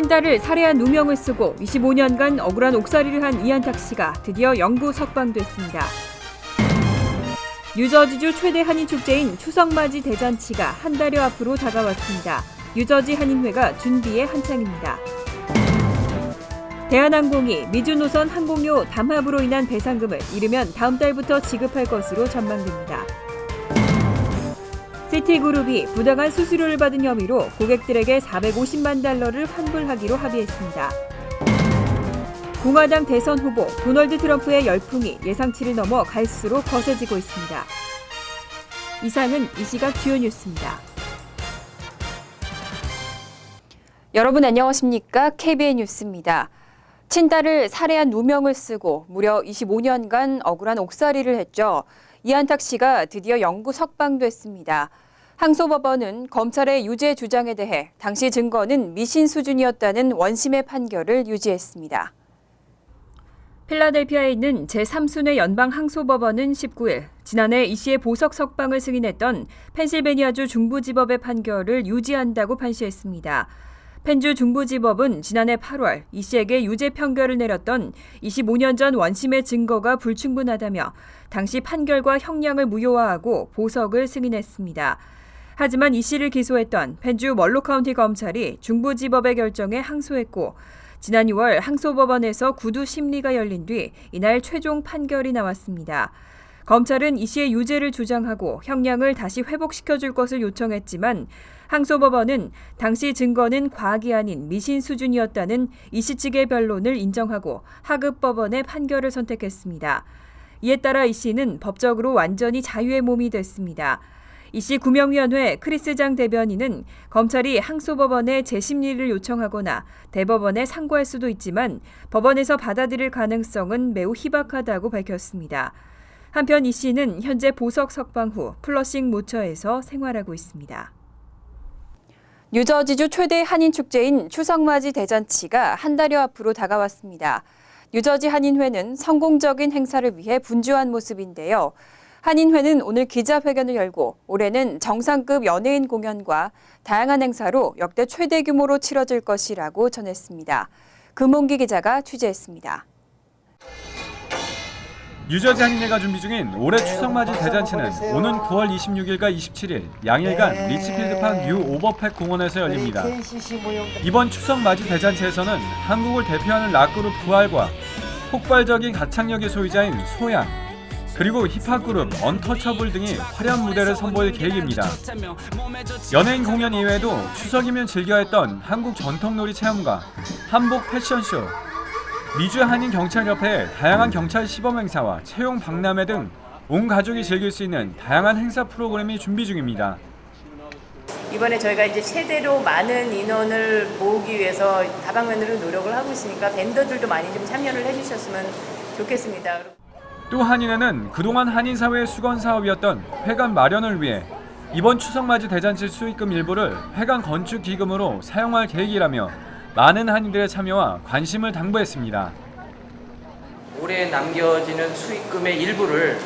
친딸을 살해한 누명을 쓰고 25년간 억울한 옥살이를 한 이한탁 씨가 드디어 영구 석방됐습니다. 뉴저지주 최대 한인 축제인 추석맞이 대잔치가 한 달여 앞으로 다가왔습니다. 뉴저지 한인회가 준비에 한창입니다. 대한항공이 미주 노선 항공료 담합으로 인한 배상금을 이르면 다음 달부터 지급할 것으로 전망됩니다. 시티그룹이 부당한 수수료를 받은 혐의로 고객들에게 450만 달러를 환불하기로 합의했습니다. 공화당 대선 후보 도널드 트럼프의 열풍이 예상치를 넘어 갈수록 거세지고 있습니다. 이상은 이 시각 주요 뉴스입니다. 여러분 안녕하십니까? KBN 뉴스입니다. 친딸을 살해한 누명을 쓰고 무려 25년간 억울한 옥살이를 했죠. 이한탁 씨가 드디어 영구 석방됐습니다. 항소법원은 검찰의 유죄 주장에 대해 당시 증거는 미신 수준이었다는 원심의 판결을 유지했습니다. 필라델피아에 있는 제3순회 연방 항소법원은 19일 지난해 이 씨의 보석 석방을 승인했던 펜실베니아주 중부지법의 판결을 유지한다고 판시했습니다. 펜주 중부지법은 지난해 8월 이 씨에게 유죄 판결을 내렸던 25년 전 원심의 증거가 불충분하다며 당시 판결과 형량을 무효화하고 보석을 승인했습니다. 하지만 이 씨를 기소했던 펜주 멀로 카운티 검찰이 중부지법의 결정에 항소했고 지난 6월 항소법원에서 구두 심리가 열린 뒤 이날 최종 판결이 나왔습니다. 검찰은 이 씨의 유죄를 주장하고 형량을 다시 회복시켜 줄 것을 요청했지만 항소법원은 당시 증거는 과학이 아닌 미신 수준이었다는 이씨 측의 변론을 인정하고 하급 법원의 판결을 선택했습니다. 이에 따라 이 씨는 법적으로 완전히 자유의 몸이 됐습니다. 이씨 구명위원회 크리스장 대변인은 검찰이 항소법원에 재심리를 요청하거나 대법원에 상고할 수도 있지만 법원에서 받아들일 가능성은 매우 희박하다고 밝혔습니다. 한편 이 씨는 현재 보석 석방 후 플러싱 모처에서 생활하고 있습니다. 뉴저지주 최대 한인 축제인 추석맞이 대잔치가 한 달여 앞으로 다가왔습니다. 뉴저지 한인회는 성공적인 행사를 위해 분주한 모습인데요. 한인회는 오늘 기자회견을 열고 올해는 정상급 연예인 공연과 다양한 행사로 역대 최대 규모로 치러질 것이라고 전했습니다. 금홍기 기자가 취재했습니다. 유저지 한인회가 준비 중인 올해 추석맞이 대잔치는 오는 9월 26일과 27일 양일간 리치필드판 뉴 오버팩 공원에서 열립니다. 이번 추석맞이 대잔치에서는 한국을 대표하는 락그룹 부활과 폭발적인 가창력의 소유자인 소양 그리고 힙합 그룹 언터처블 등이 화려한 무대를 선보일 계획입니다. 연예인 공연 이외에도 추석이면 즐겨 했던 한국 전통놀이 체험과 한복 패션쇼, 미주 한인 경찰협회 다양한 경찰 시범 행사와 채용 박람회 등 온 가족이 즐길 수 있는 다양한 행사 프로그램이 준비 중입니다. 이번에 저희가 이제 최대로 많은 인원을 모으기 위해서 다방면으로 노력을 하고 있으니까 밴더들도 많이 좀 참여를 해주셨으면 좋겠습니다. 또 한인회는 그동안 한인 사회의 수건 사업이었던 회관 마련을 위해 이번 추석맞이 대잔치 수익금 일부를 회관 건축 기금으로 사용할 계획이라며 많은 한인들의 참여와 관심을 당부했습니다. 올해 남겨지는 수익금의 일부를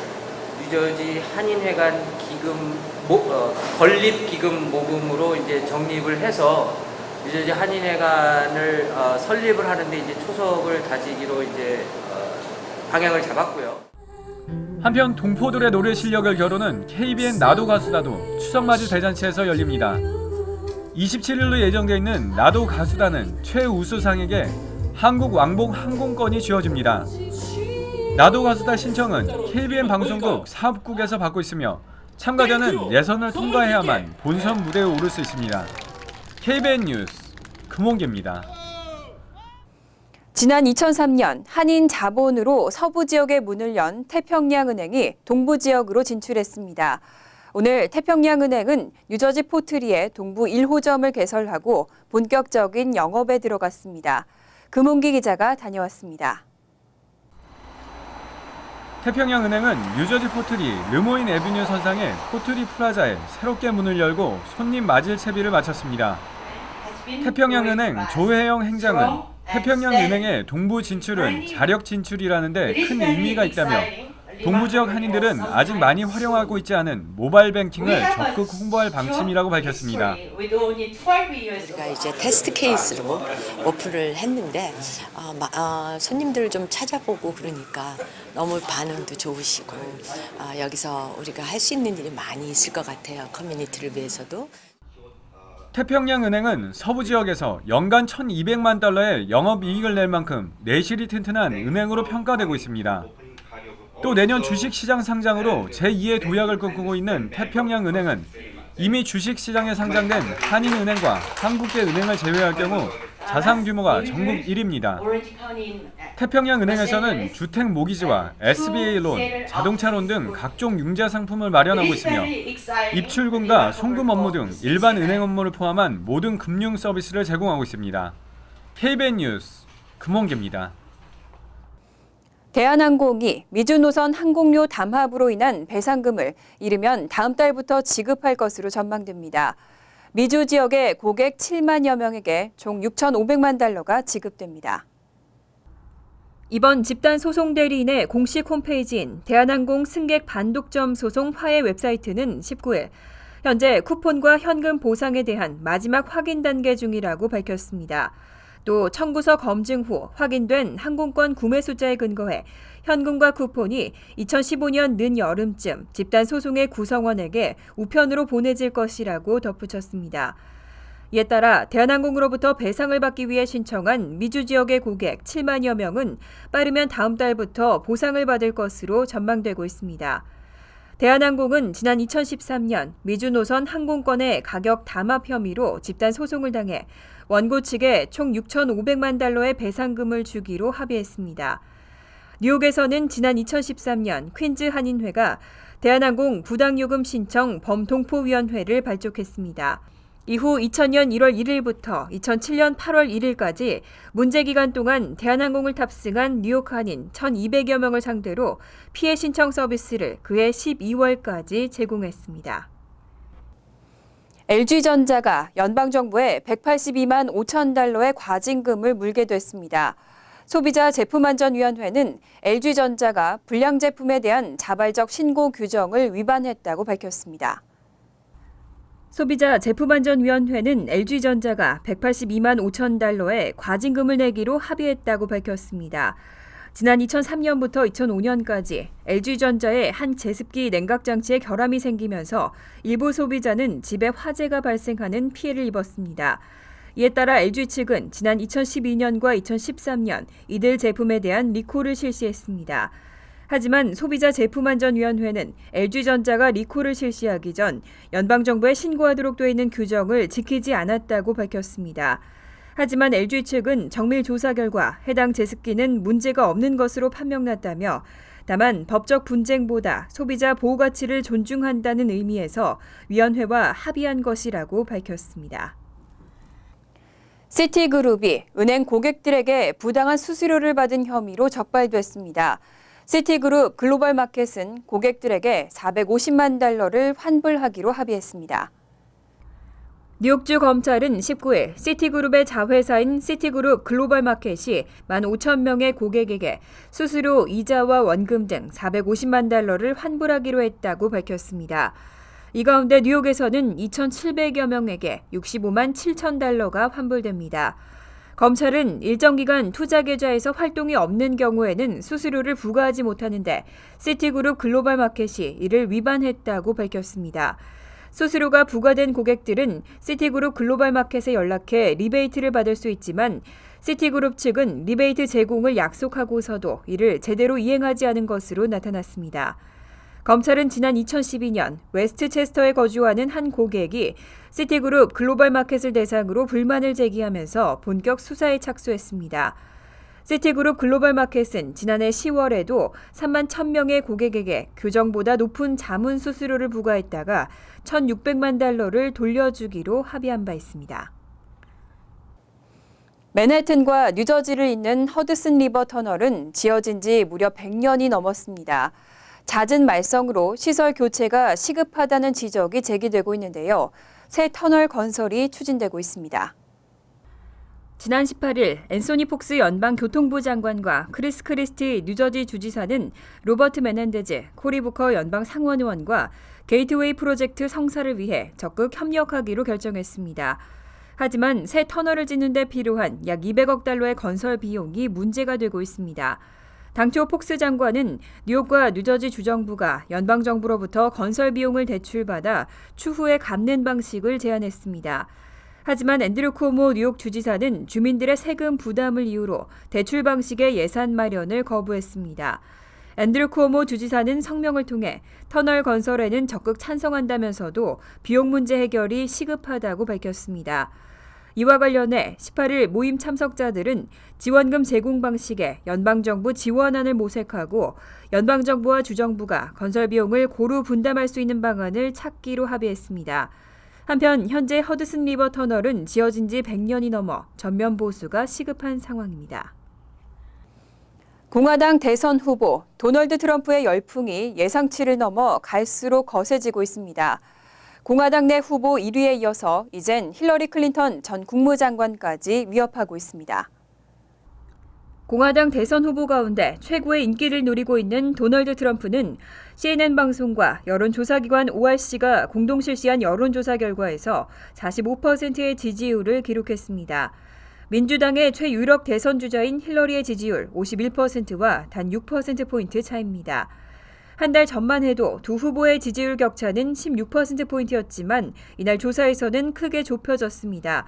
뉴저지 한인회관 기금 모, 어, 건립 기금 모금으로 이제 적립을 해서 뉴저지 한인회관을 어, 설립을 하는데 이제 초석을 다지기로 이제 어, 방향을 잡았고요. 한편 동포들의 노래 실력을 겨루는 KBN 나도 가수다도 추석맞이 대잔치에서 열립니다. 27일로 예정돼 있는 나도 가수다는 최우수상에게 한국 왕복 항공권이 쥐어집니다. 나도 가수다 신청은 KBN 방송국 사업국에서 받고 있으며 참가자는 예선을 통과해야만 본선 무대에 오를 수 있습니다. KBN 뉴스 금홍기입니다. 지난 2003년 한인 자본으로 서부 지역의 문을 연 태평양은행이 동부 지역으로 진출했습니다. 오늘 태평양은행은 뉴저지 포트리에 동부 1호점을 개설하고 본격적인 영업에 들어갔습니다. 금홍기 기자가 다녀왔습니다. 태평양은행은 뉴저지 포트리 르모인 에비뉴 선상의 포트리 플라자에 새롭게 문을 열고 손님 맞을 채비를 마쳤습니다. 태평양은행 조혜영 행장은 태평양은행의 동부 진출은 자력 진출이라는데 큰 의미가 있다며 동부 지역 한인들은 아직 많이 활용하고 있지 않은 모바일 뱅킹을 적극 홍보할 방침이라고 밝혔습니다. 우리가 이제 테스트 케이스로 오픈을 했는데 어, 마- 어, 손님들을 좀 찾아보고 그러니까 너무 반응도 좋으시고 어, 여기서 우리가 할 수 있는 일이 많이 있을 것 같아요. 커뮤니티를 위해서도. 태평양은행은 서부 지역에서 연간 1,200만 달러의 영업 이익을 낼 만큼 내실이 튼튼한 은행으로 평가되고 있습니다. 또 내년 주식시장 상장으로 제2의 도약을 꿈꾸고 있는 태평양은행은 이미 주식시장에 상장된 한인은행과 한국계은행을 제외할 경우 자산 규모가 전국 1위입니다. 태평양은행에서는 주택 모기지와 SBA 론, 자동차 론 등 각종 융자 상품을 마련하고 있으며 입출금과 송금 업무 등 일반 은행 업무를 포함한 모든 금융 서비스를 제공하고 있습니다. KBN 뉴스 금원기입니다. 대한항공이 미주노선 항공료 담합으로 인한 배상금을 이르면 다음 달부터 지급할 것으로 전망됩니다. 미주 지역의 고객 7만여 명에게 총 6,500만 달러가 지급됩니다. 이번 집단 소송 대리인의 공식 홈페이지인 대한항공 승객 반독점 소송 화해 웹사이트는 19일 현재 쿠폰과 현금 보상에 대한 마지막 확인 단계 중이라고 밝혔습니다. 또 청구서 검증 후 확인된 항공권 구매 숫자에 근거해 현금과 쿠폰이 2015년 늦여름쯤 집단 소송의 구성원에게 우편으로 보내질 것이라고 덧붙였습니다. 이에 따라 대한항공으로부터 배상을 받기 위해 신청한 미주 지역의 고객 7만여 명은 빠르면 다음 달부터 보상을 받을 것으로 전망되고 있습니다. 대한항공은 지난 2013년 미주 노선 항공권의 가격 담합 혐의로 집단 소송을 당해 원고 측에 총 6,500만 달러의 배상금을 주기로 합의했습니다. 뉴욕에서는 지난 2013년 퀸즈 한인회가 대한항공 부당요금 신청 범동포위원회를 발족했습니다. 이후 2000년 1월 1일부터 2007년 8월 1일까지 문제 기간 동안 대한항공을 탑승한 뉴욕 한인 1,200여 명을 상대로 피해 신청 서비스를 그해 12월까지 제공했습니다. LG전자가 연방정부에 182만 5천 달러의 과징금을 물게 됐습니다. 소비자 제품안전위원회는 LG전자가 불량 제품에 대한 자발적 신고 규정을 위반했다고 밝혔습니다. 소비자 제품안전위원회는 LG전자가 182만 5천 달러의 과징금을 내기로 합의했다고 밝혔습니다. 지난 2003년부터 2005년까지 LG전자의 한 제습기 냉각 장치에 결함이 생기면서 일부 소비자는 집에 화재가 발생하는 피해를 입었습니다. 이에 따라 LG 측은 지난 2012년과 2013년 이들 제품에 대한 리콜을 실시했습니다. 하지만 소비자 제품안전위원회는 LG전자가 리콜을 실시하기 전 연방정부에 신고하도록 되어 있는 규정을 지키지 않았다고 밝혔습니다. 하지만 LG 측은 정밀 조사 결과 해당 제습기는 문제가 없는 것으로 판명났다며 다만 법적 분쟁보다 소비자 보호 가치를 존중한다는 의미에서 위원회와 합의한 것이라고 밝혔습니다. 시티그룹이 은행 고객들에게 부당한 수수료를 받은 혐의로 적발됐습니다. 시티그룹 글로벌 마켓은 고객들에게 450만 달러를 환불하기로 합의했습니다. 뉴욕주 검찰은 19일 시티그룹의 자회사인 시티그룹 글로벌 마켓이 15,000명의 고객에게 수수료, 이자와 원금 등 450만 달러를 환불하기로 했다고 밝혔습니다. 이 가운데 뉴욕에서는 2,700여 명에게 65만 7천 달러가 환불됩니다. 검찰은 일정 기간 투자 계좌에서 활동이 없는 경우에는 수수료를 부과하지 못하는데 시티그룹 글로벌 마켓이 이를 위반했다고 밝혔습니다. 수수료가 부과된 고객들은 시티그룹 글로벌 마켓에 연락해 리베이트를 받을 수 있지만 시티그룹 측은 리베이트 제공을 약속하고서도 이를 제대로 이행하지 않은 것으로 나타났습니다. 검찰은 지난 2012년 웨스트체스터에 거주하는 한 고객이 시티그룹 글로벌 마켓을 대상으로 불만을 제기하면서 본격 수사에 착수했습니다. 시티그룹 글로벌 마켓은 지난해 10월에도 3만 1000명의 고객에게 규정보다 높은 자문 수수료를 부과했다가 1,600만 달러를 돌려주기로 합의한 바 있습니다. 맨해튼과 뉴저지를 잇는 허드슨 리버 터널은 지어진 지 무려 100년이 넘었습니다. 잦은 말썽으로 시설 교체가 시급하다는 지적이 제기되고 있는데요. 새 터널 건설이 추진되고 있습니다. 지난 18일 앤소니 폭스 연방 교통부 장관과 크리스 크리스티 뉴저지 주지사는 로버트 메넨데즈 코리 부커 연방 상원 의원과 게이트웨이 프로젝트 성사를 위해 적극 협력하기로 결정했습니다. 하지만 새 터널을 짓는 데 필요한 약 200억 달러의 건설 비용이 문제가 되고 있습니다. 당초 폭스 장관은 뉴욕과 뉴저지 주정부가 연방정부로부터 건설 비용을 대출받아 추후에 갚는 방식을 제안했습니다. 하지만 앤드류 코모 뉴욕 주지사는 주민들의 세금 부담을 이유로 대출 방식의 예산 마련을 거부했습니다. 앤드류 코모 주지사는 성명을 통해 터널 건설에는 적극 찬성한다면서도 비용 문제 해결이 시급하다고 밝혔습니다. 이와 관련해 18일 모임 참석자들은 지원금 제공 방식에 연방정부 지원안을 모색하고 연방정부와 주정부가 건설 비용을 고루 분담할 수 있는 방안을 찾기로 합의했습니다. 한편 현재 허드슨 리버 터널은 지어진 지 100년이 넘어 전면 보수가 시급한 상황입니다. 공화당 대선 후보 도널드 트럼프의 열풍이 예상치를 넘어 갈수록 거세지고 있습니다. 공화당 내 후보 1위에 이어서 이젠 힐러리 클린턴 전 국무장관까지 위협하고 있습니다. 공화당 대선 후보 가운데 최고의 인기를 누리고 있는 도널드 트럼프는 CNN 방송과 여론조사기관 ORC가 공동 실시한 여론조사 결과에서 45%의 지지율을 기록했습니다. 민주당의 최유력 대선 주자인 힐러리의 지지율 51%와 단 6%포인트 차입니다. 한 달 전만 해도 두 후보의 지지율 격차는 16%포인트였지만 이날 조사에서는 크게 좁혀졌습니다.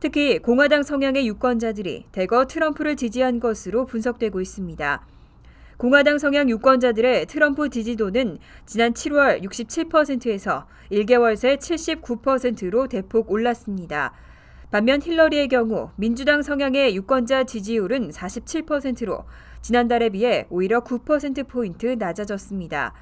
특히 공화당 성향의 유권자들이 대거 트럼프를 지지한 것으로 분석되고 있습니다. 공화당 성향 유권자들의 트럼프 지지도는 지난 7월 67%에서 1개월 새 79%로 대폭 올랐습니다. 반면 힐러리의 경우 민주당 성향의 유권자 지지율은 47%로 지난달에 비해 오히려 9%포인트 낮아졌습니다.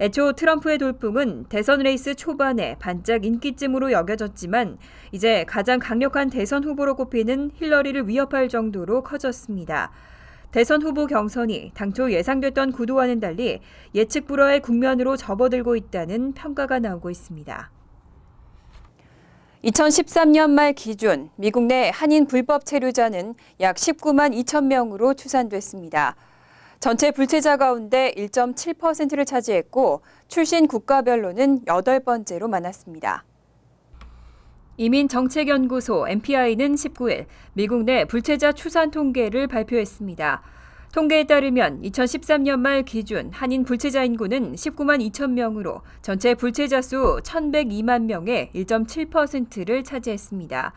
애초 트럼프의 돌풍은 대선 레이스 초반에 반짝 인기쯤으로 여겨졌지만 이제 가장 강력한 대선 후보로 꼽히는 힐러리를 위협할 정도로 커졌습니다. 대선 후보 경선이 당초 예상됐던 구도와는 달리 예측 불허의 국면으로 접어들고 있다는 평가가 나오고 있습니다. 2013년 말 기준 미국 내 한인 불법 체류자는 약 19만 2천 명으로 추산됐습니다. 전체 불체자 가운데 1.7%를 차지했고 출신 국가별로는 여덟 번째로 많았습니다. 이민정책연구소 MPI는 19일 미국 내 불체자 추산 통계를 발표했습니다. 통계에 따르면 2013년 말 기준 한인 불체자 인구는 19만 2천 명으로 전체 불체자 수 1,102만 명의 1.7%를 차지했습니다.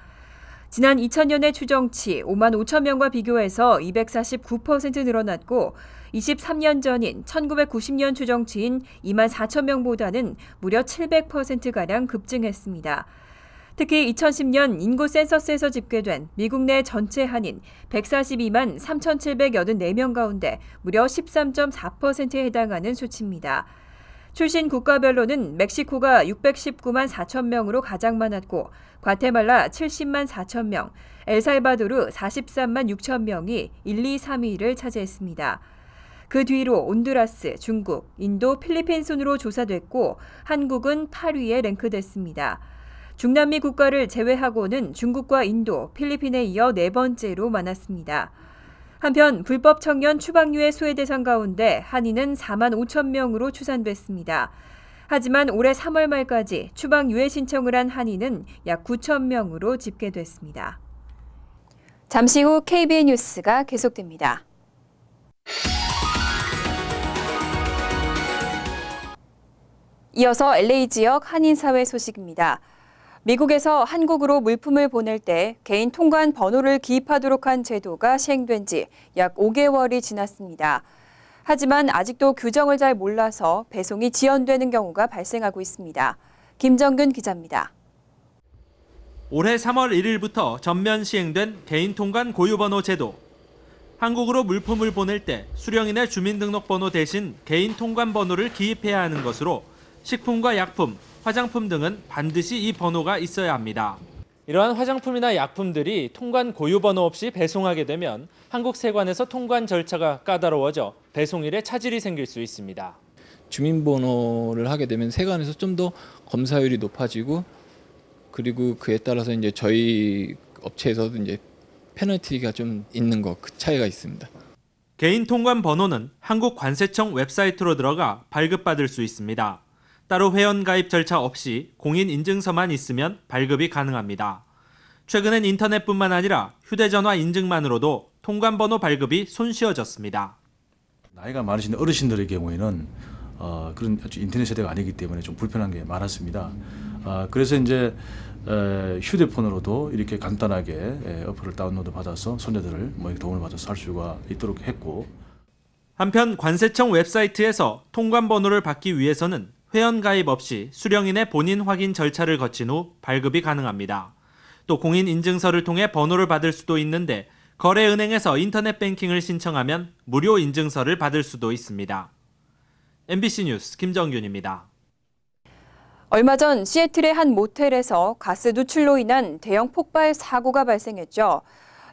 지난 2000년의 추정치 5만 5천 명과 비교해서 249% 늘어났고 23년 전인 1990년 추정치인 2만 4천 명보다는 무려 700%가량 급증했습니다. 특히 2010년 인구 센서스에서 집계된 미국 내 전체 한인 142만 3,784명 가운데 무려 13.4%에 해당하는 수치입니다. 출신 국가별로는 멕시코가 619만 4천 명으로 가장 많았고 과테말라 70만 4천 명, 엘살바도르 43만 6천 명이 1, 2, 3위를 차지했습니다. 그 뒤로 온두라스, 중국, 인도, 필리핀 순으로 조사됐고 한국은 8위에 랭크됐습니다. 중남미 국가를 제외하고는 중국과 인도, 필리핀에 이어 네 번째로 많았습니다. 한편 불법 청년 추방류의 수혜 대상 가운데 한인은 4만 5천 명으로 추산됐습니다. 하지만 올해 3월 말까지 추방 유예 신청을 한 한인은 약 9천 명으로 집계됐습니다. 잠시 후 KBN 뉴스가 계속됩니다. 이어서 LA 지역 한인 사회 소식입니다. 미국에서 한국으로 물품을 보낼 때 개인 통관 번호를 기입하도록 한 제도가 시행된 지 약 5개월이 지났습니다. 하지만 아직도 규정을 잘 몰라서 배송이 지연되는 경우가 발생하고 있습니다. 김정근 기자입니다. 올해 3월 1일부터 전면 시행된 개인 통관 고유번호 제도. 한국으로 물품을 보낼 때 수령인의 주민등록번호 대신 개인 통관 번호를 기입해야 하는 것으로 식품과 약품, 화장품 등은 반드시 이 번호가 있어야 합니다. 이러한 화장품이나 약품들이 통관 고유 번호 없이 배송하게 되면 한국 세관에서 통관 절차가 까다로워져 배송일에 차질이 생길 수 있습니다. 주민번호를 하게 되면 세관에서 좀 더 검사율이 높아지고 그리고 그에 따라서 이제 저희 업체에서도 이제 페널티가 좀 있는 것 그 차이가 있습니다. 개인 통관 번호는 한국 관세청 웹사이트로 들어가 발급받을 수 있습니다. 따로 회원 가입 절차 없이 공인 인증서만 있으면 발급이 가능합니다. 최근엔 인터넷뿐만 아니라 휴대전화 인증만으로도 통관 번호 발급이 손쉬워졌습니다. 나이가 많으신 어르신들의 경우에는 어, 그런 인터넷 세대가 아니기 때문에 좀 불편한 게 많았습니다. 아, 그래서 이제 에, 휴대폰으로도 이렇게 간단하게 에, 어플을 다운로드 받아서 손자들을 뭐 도움을 받아서 할 수가 있도록 했고 한편 관세청 웹사이트에서 통관 번호를 받기 위해서는 회원 가입 없이 수령인의 본인 확인 절차를 거친 후 발급이 가능합니다. 또 공인 인증서를 통해 번호를 받을 수도 있는데 거래은행에서 인터넷 뱅킹을 신청하면 무료 인증서를 받을 수도 있습니다. MBC 뉴스 김정균입니다. 얼마 전 시애틀의 한 모텔에서 가스 누출로 인한 대형 폭발 사고가 발생했죠.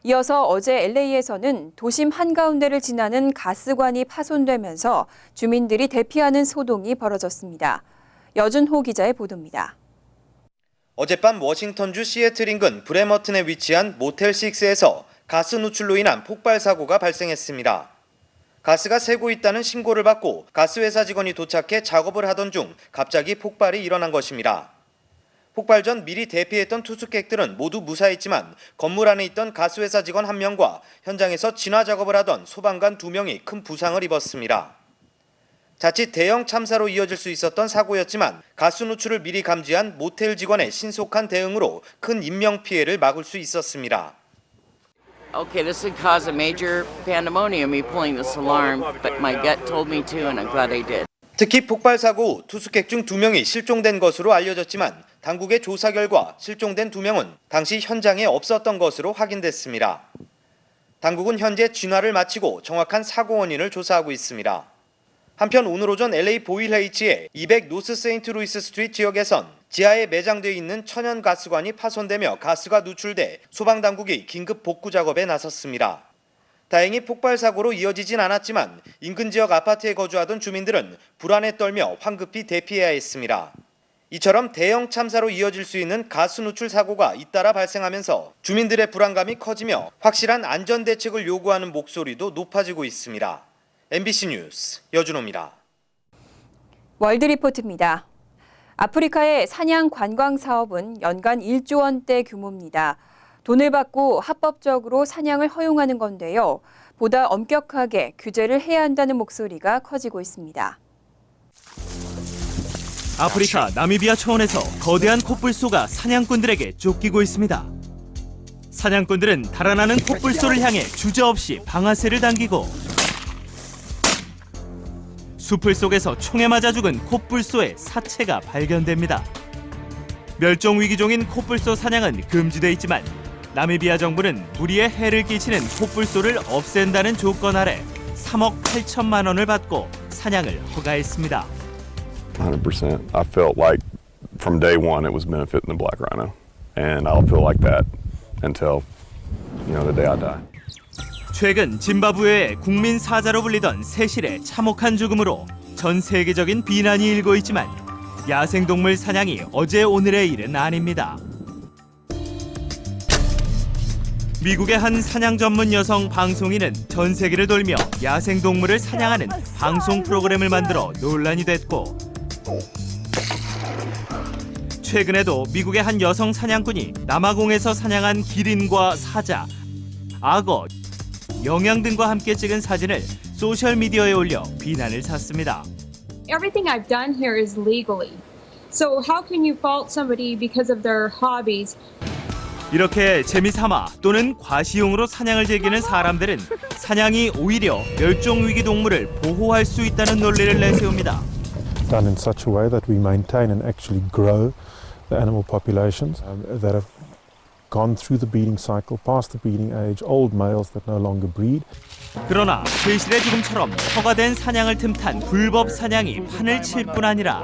이어서 어제 LA에서는 도심 한가운데를 지나는 가스관이 파손되면서 주민들이 대피하는 소동이 벌어졌습니다. 여준호 기자의 보도입니다. 어젯밤 워싱턴주 시애틀 인근 브레머튼에 위치한 모텔 6에서 가스 누출로 인한 폭발 사고가 발생했습니다. 가스가 새고 있다는 신고를 받고 가스회사 직원이 도착해 작업을 하던 중 갑자기 폭발이 일어난 것입니다. 폭발 전 미리 대피했던 투숙객들은 모두 무사했지만 건물 안에 있던 가스회사 직원 한 명과 현장에서 진화 작업을 하던 소방관 두 명이 큰 부상을 입었습니다. 자칫 대형 참사로 이어질 수 있었던 사고였지만 가스 누출을 미리 감지한 모텔 직원의 신속한 대응으로 큰 인명 피해를 막을 수 있었습니다. Okay, this would cause a major pandemonium, me pulling this alarm, but my gut told me to, and I'm glad I did. 특히 폭발 사고 후 투숙객 중 두 명이 실종된 것으로 알려졌지만 당국의 조사 결과 실종된 두 명은 당시 현장에 없었던 것으로 확인됐습니다. 당국은 현재 진화를 마치고 정확한 사고 원인을 조사하고 있습니다. 한편 오늘 오전 LA 보일헤이츠의 200 노스 세인트 루이스 스트리트 지역에선 지하에 매장되어 있는 천연 가스관이 파손되며 가스가 누출돼 소방 당국이 긴급 복구 작업에 나섰습니다. 다행히 폭발 사고로 이어지진 않았지만 인근 지역 아파트에 거주하던 주민들은 불안에 떨며 황급히 대피해야 했습니다. 이처럼 대형 참사로 이어질 수 있는 가스 누출 사고가 잇따라 발생하면서 주민들의 불안감이 커지며 확실한 안전 대책을 요구하는 목소리도 높아지고 있습니다. MBC 뉴스 여준호입니다. 월드 리포트입니다. 아프리카의 사냥 관광 사업은 연간 1조 원대 규모입니다. 돈을 받고 합법적으로 사냥을 허용하는 건데요. 보다 엄격하게 규제를 해야 한다는 목소리가 커지고 있습니다. 아프리카 나미비아 초원에서 거대한 코뿔소가 사냥꾼들에게 쫓기고 있습니다. 사냥꾼들은 달아나는 코뿔소를 향해 주저없이 방아쇠를 당기고 숲을 속에서 총에 맞아 죽은 코뿔소의 사체가 발견됩니다. 멸종 위기종인 코뿔소 사냥은 금지돼 있지만 나미비아 정부는 무리에 해를 끼치는 코뿔소를 없앤다는 조건 아래 3억 8천만 원을 받고 사냥을 허가했습니다. 100%. I felt like from day one it was benefiting the black rhino, and I'll feel like that until you know the day I die. 최근 짐바브웨의 국민 사자로 불리던 세실의 참혹한 죽음으로 전 세계적인 비난이 일고 있지만 야생동물 사냥이 어제 오늘의 일은 아닙니다. 미국의 한 사냥 전문 여성 방송인은 전 세계를 돌며 야생동물을 사냥하는 방송 프로그램을 만들어 논란이 됐고 최근에도 미국의 한 여성 사냥꾼이 남아공에서 사냥한 기린과 사자, 악어, 영양 등과 함께 찍은 사진을 소셜 미디어에 올려 비난을 샀습니다. everything I've done here is legally. So how can you fault somebody because of their hobbies? 이렇게 재미삼아 또는 과시용으로 사냥을 즐기는 사람들은 사냥이 오히려 멸종 위기 동물을 보호할 수 있다는 논리를 내세웁니다. Done in such a way that we maintain and actually grow the animal populations um, that have gone through the breeding cycle, past the breeding age, old males that no longer breed. 그러나 세실의 죽음처럼 허가된 사냥을 틈탄 불법 사냥이 판을 칠 뿐 아니라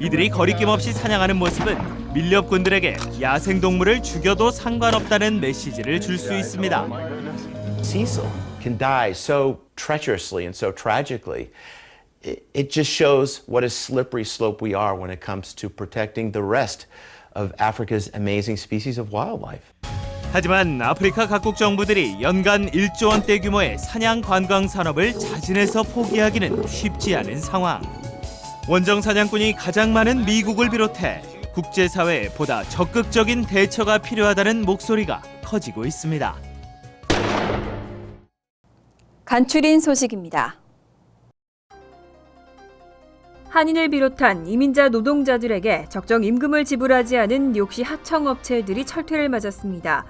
이들이 거리낌 없이 사냥하는 모습은 밀렵꾼들에게 야생 동물을 죽여도 상관없다는 메시지를 줄 수 있습니다. Cecil can die so treacherously and so tragically. It, just shows what a slippery slope we are when it comes to protecting the rest of Africa's amazing species of wildlife. 하지만 아프리카 각국 정부들이 연간 1조 원대 규모의 사냥 관광 산업을 자진해서 포기하기는 쉽지 않은 상황. 원정 사냥꾼이 가장 많은 미국을 비롯해 국제사회에 보다 적극적인 대처가 필요하다는 목소리가 커지고 있습니다. 간추린 소식입니다. 한인을 비롯한 이민자 노동자들에게 적정 임금을 지불하지 않은 뉴욕시 하청업체들이 철퇴를 맞았습니다.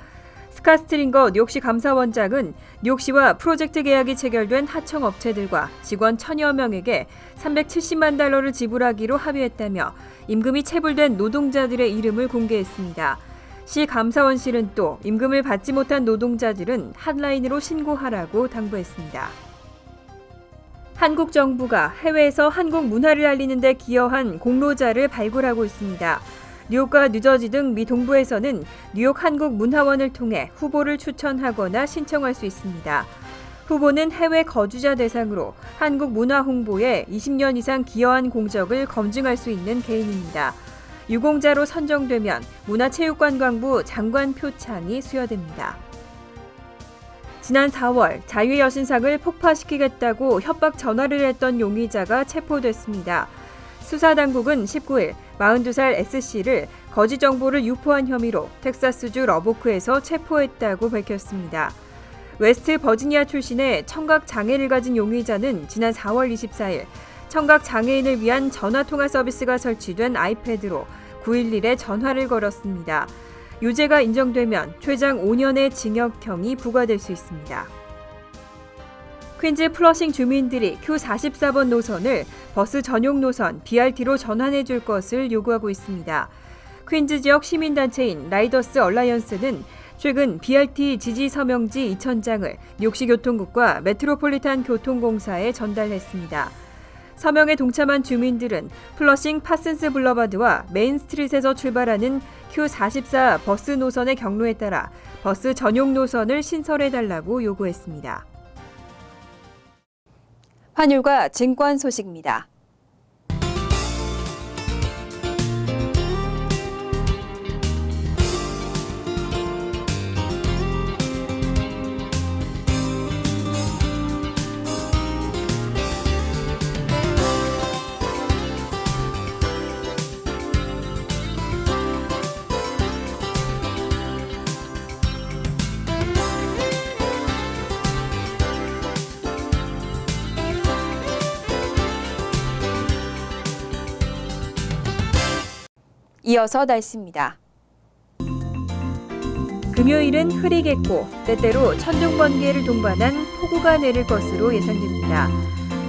스카 스트링거 뉴욕시 감사원장은 뉴욕시와 프로젝트 계약이 체결된 하청업체들과 직원 천여 명에게 370만 달러를 지불하기로 합의했다며 임금이 체불된 노동자들의 이름을 공개했습니다. 시 감사원실은 또 임금을 받지 못한 노동자들은 핫라인으로 신고하라고 당부했습니다. 한국 정부가 해외에서 한국 문화를 알리는 데 기여한 공로자를 발굴하고 있습니다. 뉴욕과 뉴저지 등 미 동부에서는 뉴욕 한국 문화원을 통해 후보를 추천하거나 신청할 수 있습니다. 후보는 해외 거주자 대상으로 한국 문화 홍보에 20년 이상 기여한 공적을 검증할 수 있는 개인입니다. 유공자로 선정되면 문화체육관광부 장관 표창이 수여됩니다. 지난 4월 자유의 여신상을 폭파시키겠다고 협박 전화를 했던 용의자가 체포됐습니다. 수사당국은 19일 42살 S씨를 거짓 정보를 유포한 혐의로 텍사스주 러보크에서 체포했다고 밝혔습니다. 웨스트 버지니아 출신의 청각 장애를 가진 용의자는 지난 4월 24일 청각 장애인을 위한 전화 통화 서비스가 설치된 아이패드로 911에 전화를 걸었습니다. 유죄가 인정되면 최장 5년의 징역형이 부과될 수 있습니다. 퀸즈 플러싱 주민들이 Q44번 노선을 버스 전용 노선 BRT로 전환해 줄 것을 요구하고 있습니다. 퀸즈 지역 시민단체인 라이더스 얼라이언스는 최근 BRT 지지 서명지 2,000장을 뉴욕시 교통국과 메트로폴리탄 교통공사에 전달했습니다. 서명에 동참한 주민들은 플러싱 파슨스 블러바드와 메인 스트릿에서 출발하는 Q44 버스 노선의 경로에 따라 버스 전용 노선을 신설해달라고 요구했습니다. 환율과 증권 소식입니다. 이어서 날씨입니다. 금요일은 흐리겠고 때때로 천둥 번개를 동반한 폭우가 내릴 것으로 예상됩니다.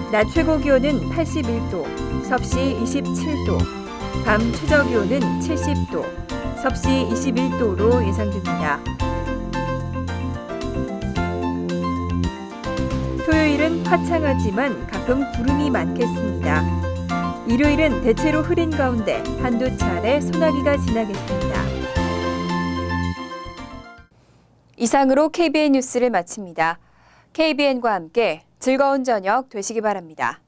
낮 최고 기온은 81도, 섭씨 27도, 밤 최저 기온은 70도, 섭씨 21도로 예상됩니다. 토요일은 화창하지만 가끔 구름이 많겠습니다. 일요일은 대체로 흐린 가운데 한두 차례 소나기가 지나겠습니다. 이상으로 KBN 뉴스를 마칩니다. KBN과 함께 즐거운 저녁 되시기 바랍니다.